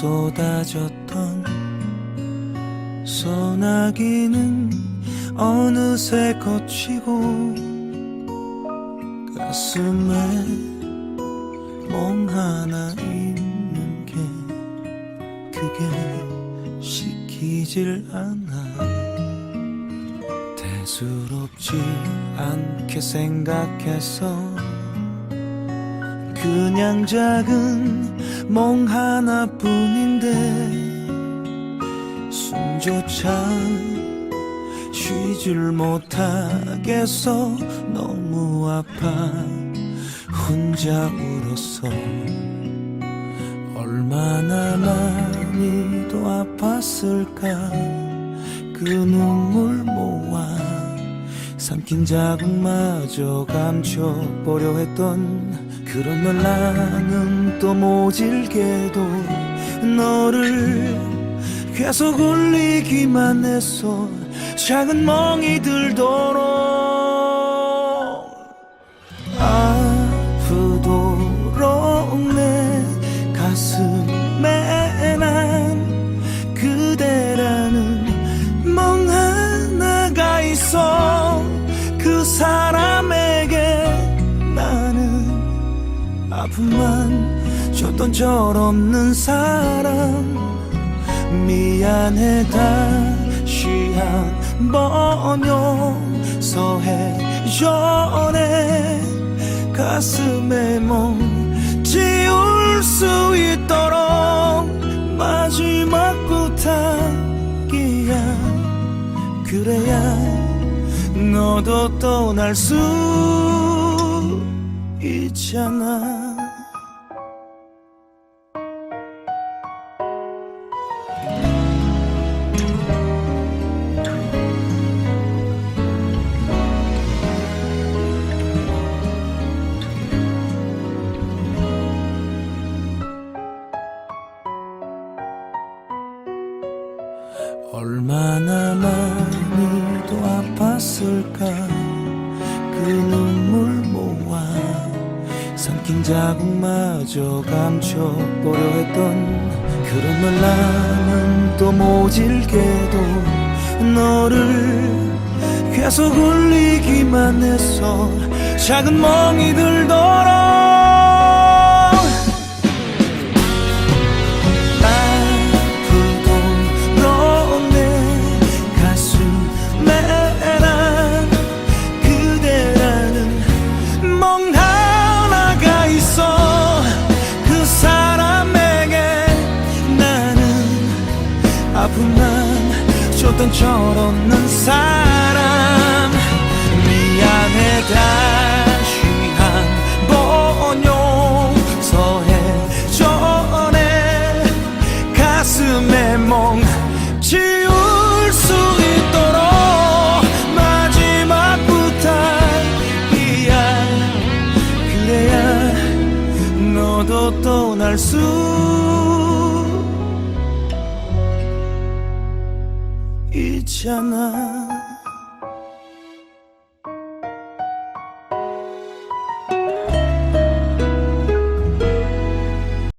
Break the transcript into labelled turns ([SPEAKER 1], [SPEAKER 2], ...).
[SPEAKER 1] 쏟아졌던 소나기는 어느새 거치고 가슴에 멍 하나 있는 게 그게 시키질 않아. 대수롭지 않게 생각해서 그냥 작은 멍 하나뿐인데 숨조차 쉬질 못하겠어. 너무 아파. 혼자 울었어. 얼마나 많이 도 아팠을까. 그 눈물 모아 삼킨 자국마저 감춰보려 했던 널 나는 또 모질게도 너를 계속 울리기만 했어 작은 멍이 들도록 아픔만 줬던 철없는 사람 미안해 다시 한번 용서해줘 내 가슴에 멍 지울 수 있도록 마지막 부탁이야. 그래야 너도 떠날 수 있잖아 얼마나 많이 도 아팠을까. 그 눈물 모아 삼킨 자국마저 감춰보려 했던 그런 널 나는 또 모질게도 너를 계속 울리기만 했어 작은 멍이 들도록 아픔만 줬던 철없는 사람. 미안해 다시 한번 용서해줘 내 가슴에 멍 지울 수 있도록 마지막 부탁이야 그래야 너도 떠날 수 있잖아